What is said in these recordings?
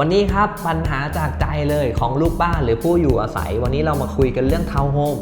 วันนี้ครับปัญหาจากใจเลยของลูกบ้านหรือผู้อยู่อาศัย วันนี้เรามาคุยกันเรื่องทาวน์โฮม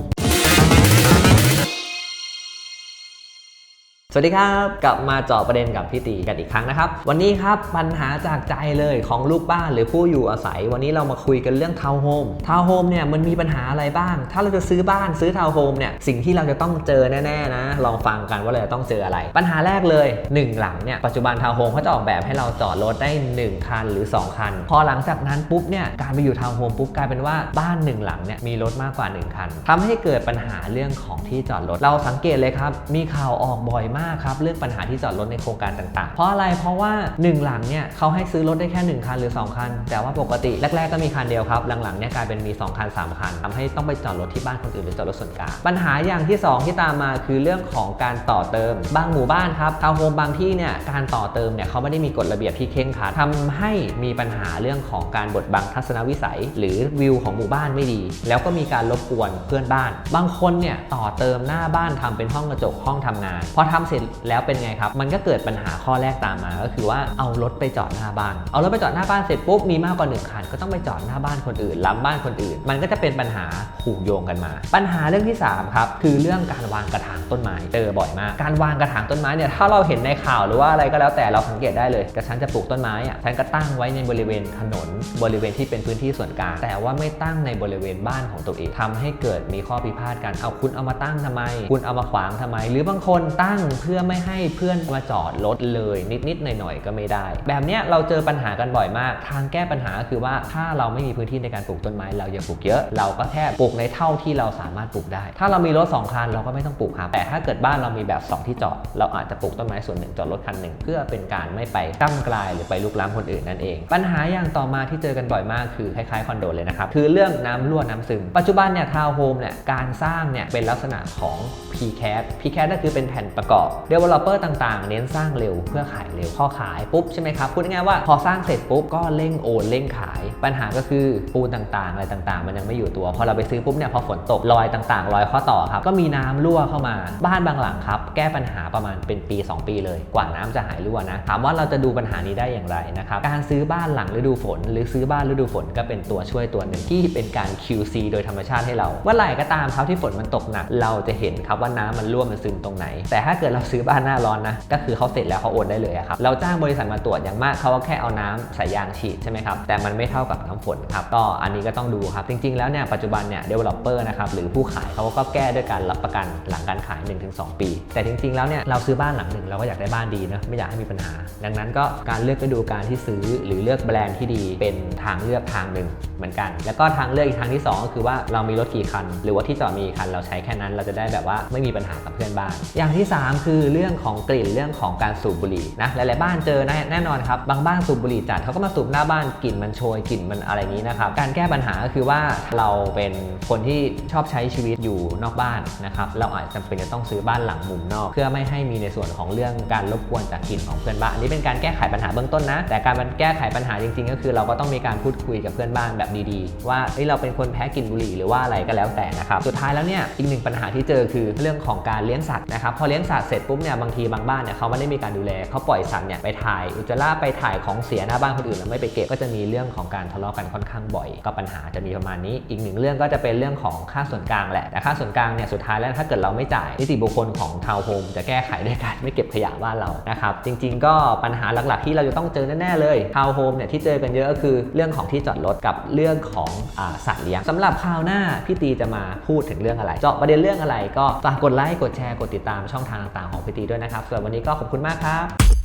สวัสดีครับกลับมาเจาะประเด็นกับพี่ตีกันอีกครั้งนะครับ วันนี้ครับปัญหาจากใจเลยของลูกบ้านหรือผู้อยู่อาศัย วันนี้เรามาคุยกันเรื่องทาวน์โฮมทาวน์โฮมเนี่ยมันมีปัญหาอะไรบ้าง ถ้าเราจะซื้อบ้านซื้อทาวน์โฮมเนี่ยสิ่งที่เราจะต้องเจอแน่ๆนะลองฟังกันว่าเราจะต้องเจออะไร ปัญหาแรกเลย 1 หลังเนี่ยปัจจุบันทาวน์โฮมเขาจะออกแบบให้เราจอดรถได้ 1 คันหรือ 2 คัน พอหลังจากนั้นปุ๊บเนี่ยการไปอยู่ทาวน์โฮมปุ๊บกลายเป็นว่าบ้าน 1 หลังเนี่ยมีรถมากกว่า 1 คันทำให้เกิดปัญหาเรื่องของที่จอดรถเราสังเกตเลยครับมีข่าวออกบ่อยมากครับเรื่องปัญหาที่จอดรถในโครงการต่างๆ เพราะอะไรเพราะว่า 1 หลังเนี่ยเขาให้ซื้อรถได้แค่ 1 คันหรือ 2 คัน แต่ว่าปกติแรก ๆ ก็มีคันเดียวครับ หลังๆเนี่ยกลายเป็นมี 2 คัน 3 คันทำให้ต้องไปจอดรถที่บ้านคนอื่นหรือจอดรถส่วนกลางปัญหาอย่างที่ 2 ที่ตามมาคือเรื่องของการต่อเติม บางหมู่บ้านครับทาวน์โฮมบางที่เนี่ยการต่อเติมเนี่ยเขาไม่ได้มีกฎระเบียบที่เคร่งครัดทำให้มีปัญหาเรื่องของการบดบังทัศนวิสัย หรือวิวของหมู่บ้านไม่ดี แล้วก็มีการรบกวนเพื่อนบ้าน บางคนเนี่ยต่อเติมหน้าบ้านทำเป็นห้องกระจกห้องทำงานพอทำเสร็จแล้วเป็นไงครับ มันก็เกิดปัญหาข้อแรกตามมา ก็คือว่าเอารถไปจอดหน้าบ้าน เอารถไปจอดหน้าบ้านเสร็จปุ๊บมีมากกว่าหนึ่งคันก็ต้องไปจอดหน้าบ้านคนอื่นล้ำบ้านคนอื่น มันก็จะเป็นปัญหาผูกโยงกันมา ปัญหาเรื่องที่สามครับคือเรื่องการวางกระถางต้นไม้เจอบ่อยมาก การวางกระถางต้นไม้เนี่ยถ้าเราเห็นในข่าวหรือว่าอะไรก็แล้วแต่เราสังเกตได้เลยกระฉันจะปลูกต้นไม้อะฉันก็ตั้งไว้ในบริเวณถนนบริเวณที่เป็นพื้นที่ส่วนกลางแต่ว่าไม่ตั้งในบริเวณบ้านของตัวเองทำให้เกิดมีข้อพิพาทกันเอาคุณเอามาตั้งทำไม คุณเอามาขวางทำไม หรือบางคนตั้งเพื่อไม่ให้เพื่อนมาจอดรถเลยนิดๆหน่อยๆก็ไม่ได้ แบบเนี้ยเราเจอปัญหากันบ่อยมาก ทางแก้ปัญหาก็คือว่าถ้าเราไม่มีพื้นที่ในการปลูกต้นไม้เราอย่าปลูกเยอะ เราก็แค่ปลูกในเท่าที่เราสามารถปลูกได้ ถ้าเรามีรถสองคันเราก็ไม่ต้องปลูกครับแต่ถ้าเกิดบ้านเรามีแบบ 2 ที่จอด เราอาจจะปลูกต้นไม้ส่วนหนึ่งจอดรถคันหนึ่งเพื่อเป็นการไม่ไปกั้มกลายหรือไปลุกล้ำคนอื่นนั่นเอง ปัญหาอย่างต่อมาที่เจอกันบ่อยมากคือคล้ายๆคอนโดเลยนะครับคือเรื่องน้ำรั่วน้ำซึมปัจจุบันเนี่ยทาวน์โฮมเนี่ยการสร้างเนี่ยเป็นลักษณะของ PCAT PCAT ก็คือเป็นแผ่นประกอบ Developer ต่างๆ เน้นสร้างเร็วเพื่อขายเร็วพอขายปุ๊บใช่ไหมครับพูดง่ายๆว่าพอสร้างเสร็จปุ๊บก็เร่งโอนเร่งขาย ปัญหาก็คือปูนต่างๆ อะไรต่างๆ มันยังไม่อยู่ตัว พอเราไปซื้อปุ๊บเนี่ยพอฝนตกรอยต่างๆรอยข้อต่อครับก็มีน้ำรั่วเข้ามาบ้านบางหลังครับแก้ปัญหาประมาณเป็นปี 2 ปีเลย กว่าน้ำจะหายรั่วนะถามว่าเราจะดูปัญหานี้ได้อย่างไรนะครับการซื้อบ้านหลังฤดูฝน หรือซื้อบ้านฤดูฝนก็เป็นตัวช่วยตัวหนึ่งที่เป็นการ QC โดยธรรมชาติให้เราเมื่อไหร่ก็ตามครับที่ฝนมันตกหนัก เราจะเห็นครับว่าน้ำมันรั่วมันซึมตรงไหน แต่ถ้าเกิดเราราซื้อบ้านหน้าร้อนนะ ก็คือเขาเสร็จแล้วเขาโอนได้เลยครับ เราจ้างบริษัทมาตรวจอย่างมากเขาก็แค่เอาน้ำสายยางฉีดใช่ไหมครับ แต่มันไม่เท่ากับ น้ำฝนครับก็อันนี้ก็ต้องดูครับ จริง ๆ แล้วเนี่ยปัจจุบันเนี่ย developer นะครับหรือผู้ขายเขาก็แก้ด้วยการรับประกันหลังการขาย 1-2 ปี แต่จริง ๆ แล้วเนี่ยเราซื้อบ้านหลังหนึ่งเราก็อยากได้บ้านดีนะไม่อยากให้มีปัญหา ดังนั้นก็การเลือกฤดูการที่ซื้อหรือเลือกแบรนด์ที่ดีเป็นทางเลือกทางหนึ่งเหมือนกัน แล้วก็ทางเลือกอีกทางที่สองก็คือว่าเรามีรถกี่คัน หรือว่าที่จอดมีคันเราใช้แค่นั้นเราจะได้แบบว่าไม่มีปัญหากับเพื่อนบ้าน อย่างที่ 3 คือเรื่องของกลิ่นเรื่องของการสูบบุหรี่นะหลายๆบ้านเจอแน่นอนครับบางบ้านสูบบุหรี่จัดเขาก็มาสูบหน้าบ้านกลิ่นมันโชยกลิ่นมันอะไรนี้นะครับ การแก้ปัญหาก็คือว่าเราเป็นคนที่ชอบใช้ชีวิตอยู่นอกบ้านนะครับ เราอาจจะจำเป็นจะต้องซื้อบ้านหลังมุมนอก เพื่อไม่ให้มีในส่วนของเรื่องการรบกวนจากกลิ่นของเพื่อนบ้านอันนี้เป็นการแก้ไขปัญหาเบื้องต้นนะ แต่การแก้ไขปัญหาจริง ๆ ก็คือเราก็ต้องมีการพูดคุยกับเพื่อนบ้านแบบดีๆ ว่าเฮ้ยเราเป็นคนแพ้กลิ่นบุหรี่หรือว่าอะไรก็แล้วแต่นะครับสุดท้ายแล้วเนี่ยอีกหนึ่งปัญหาที่เจอคือเรื่องของการเลี้ยงสัตว์นะครับพอเลี้ยงสัตว์เสร็จปุ๊บเนี่ยบางทีบางบ้านเนี่ยเขาไม่ได้มีการดูแลเขาปล่อยสัตว์เนี่ยไปถ่ายอุจจาระไปถ่ายของเสียหน้าบ้านคนอื่นแล้วไม่ไปเก็บก็จะมีเรื่องของการทะเลาะกันค่อนข้างบ่อย ก็ปัญหาจะมีประมาณนี้ อีกหนึ่งเรื่องก็จะเป็นเรื่องของค่าส่วนกลางแหละ แต่ค่าส่วนกลางเนี่ยสุดท้ายแล้วถ้าเกิดเราไม่จ่ายนิติบุคคลของทาวน์โฮมจะแก้ไขด้วยการไม่เก็บขยะบ้านเรานะครับจริง ๆ ก็ปัญหาหลักๆ ที่เราจะต้องเจอแน่ๆเลยทาวน์โฮมเนี่ยที่เจอกันเยอะก็คือเรื่องของที่จอดรถกับเรื่องของอสัตว์เลี้ยงสำหรับคราวหน้าพี่ตีจะมาพูดถึงเรื่องอะไร เจาะประเด็นเรื่องอะไรก็ฝากกดไลค์กดแชร์กดติดตามช่องทางต่างๆของพี่ตีด้วยนะครับส่วนวันนี้ก็ขอบคุณมากครับ